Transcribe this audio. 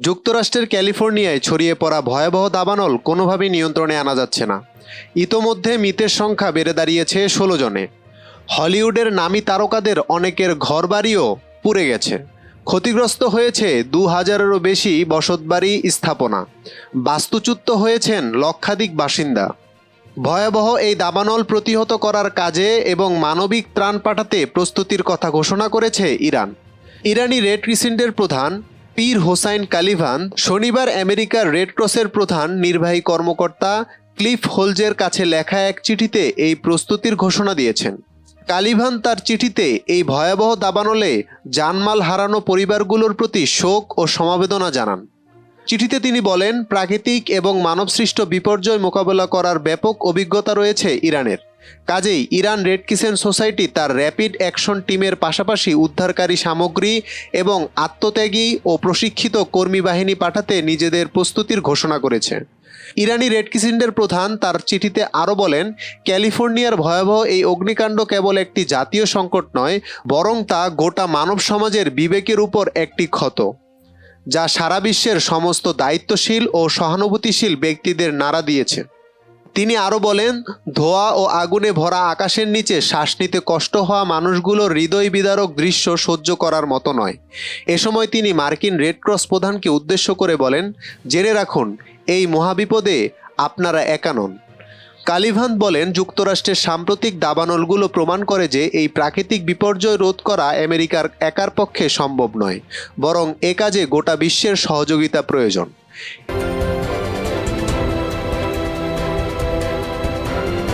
যুক্তরাষ্ট্রের ক্যালিফোর্নিয়ায় ছড়িয়ে পড়া ভয়াবহ দাবানল কোনোভাবেই নিয়ন্ত্রণে আনা যাচ্ছে না। ইতোমধ্যে মৃতের সংখ্যা বেড়ে দাঁড়িয়েছে ষোলো জনে। হলিউডের নামী তারকাদের অনেকের ঘরবাড়িও পুড়ে গেছে। ক্ষতিগ্রস্ত হয়েছে দু হাজারেরও বেশি বসতবাড়ি স্থাপনা। বাস্তুচ্যুত হয়েছেন লক্ষাধিক বাসিন্দা। ভয়াবহ এই দাবানল প্রতিহত করার কাজে এবং মানবিক ত্রাণ পাঠাতে প্রস্তুতির কথা ঘোষণা করেছে ইরান। ইরানি রেড ক্রিসেন্টের প্রধান পীর হোসাইন কালিভান শনিবার আমেরিকার রেড ক্রসের প্রধান নির্বাহী কর্মকর্তা ক্লিফ হোলজের কাছে লেখা এক চিঠিতে এই প্রস্তুতির ঘোষণা দিয়েছেন। কালিভান তার চিঠিতে এই ভয়াবহ দাবানলে জানমাল হারানো পরিবারগুলোর প্রতি শোক ও সমবেদনা জানান। চিঠিতে তিনি বলেন, প্রাকৃতিক এবং মানবসৃষ্ট বিপর্যয় মোকাবেলা করার ব্যাপক অভিজ্ঞতা রয়েছে ইরানের। কাজেই ইরান রেড কিসেন সোসাইটি তার র্যাপিড অ্যাকশন টিমের পাশাপাশি উদ্ধারকারী সামগ্রী এবং আত্মত্যাগী ও প্রশিক্ষিত কর্মী বাহিনী পাঠাতে নিজেদের প্রস্তুতির ঘোষণা করেছে। ইরানি রেড কিসেন্টের প্রধান তার চিঠিতে আরও বলেন, ক্যালিফোর্নিয়ার ভয়াবহ এই অগ্নিকাণ্ড কেবল একটি জাতীয় সংকট নয়, বরং তা গোটা মানব সমাজের বিবেকের উপর একটি ক্ষত, যা সারা বিশ্বের সমস্ত দায়িত্বশীল ও সহানুভূতিশীল ব্যক্তিদের নাড়া দিয়েছে। তিনি আরও বলেন, ধোয়া ও আগুনে ভরা আকাশের নিচে শ্বাস নিতে কষ্ট হওয়া মানুষগুলোর হৃদয় বিদারক দৃশ্য সহ্য করার মতো নয়। এ সময় তিনি মার্কিন রেড ক্রস প্রধানকে উদ্দেশ্য করে বলেন, জেনে রাখুন, এই মহাবিপদে আপনারা একা নন। কালিভান বলেন, যুক্তরাষ্ট্রের সাম্প্রতিক দাবানলগুলো প্রমাণ করে যে এই প্রাকৃতিক বিপর্যয় রোধ করা আমেরিকার একার পক্ষে সম্ভব নয়, বরং এ কাজে গোটা বিশ্বের সহযোগিতা প্রয়োজন।